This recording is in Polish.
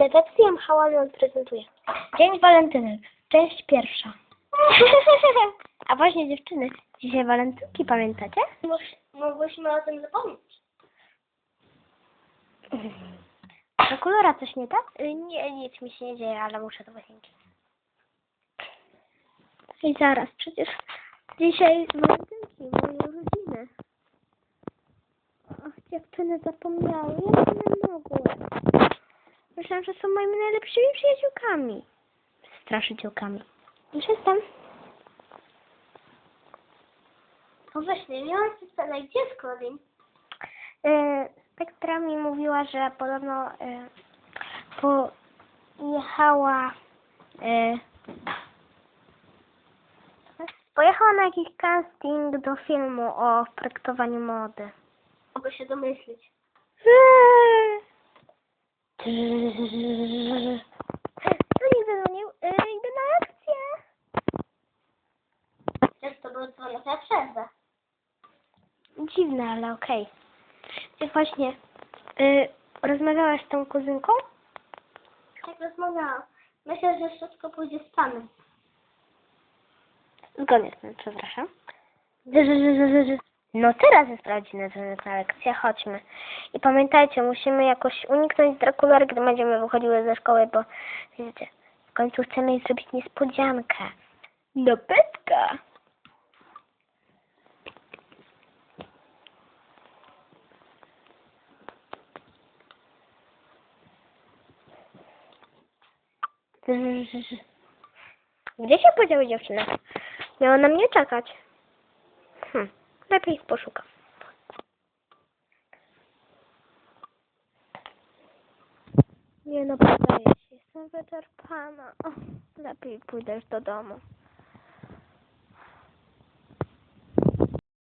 Detekcja Mchała odprezentuje. Dzień walentynek. Część pierwsza. A właśnie dziewczyny, dzisiaj walentynki, pamiętacie? Mogłyśmy o tym zapomnieć. Do kolora coś nie tak? Nie, nic mi się nie dzieje, ale muszę do łazienki. I zaraz, przecież dzisiaj walentynki, moje urodziny. Ach, dziewczyny zapomniały. Myślałam, że są moimi najlepszymi przyjaciółkami. Straszyciółkami. Już jestem. No właśnie, miałam się spytać, gdzie jest? Yy, Spektra mi mówiła, że podobno yy, pojechała yy, pojechała na jakiś casting do filmu o projektowaniu mody. Mogę się domyślić. To nie zadzwonił. Yy, idę na akcję. Przecież to był dzwonek na przerwę. Dziwne, ale okej. Ty właśnie yy, rozmawiałaś z tą kuzynką? Tak, rozmawiałam. Myślę, że wszystko pójdzie z panem. Zgodnie z tym, przepraszam. No teraz jest prawdziwy na lekcję, chodźmy. I pamiętajcie, musimy jakoś uniknąć Drakulary, gdy będziemy wychodziły ze szkoły, bo wiecie, w końcu chcemy jej zrobić niespodziankę. Do petka! Gdzie się podziały dziewczyny? Miała na mnie czekać. Hm, ich poszukam. Nie no, podaję się. Jestem wyczerpana. Lepiej pójdę już do domu.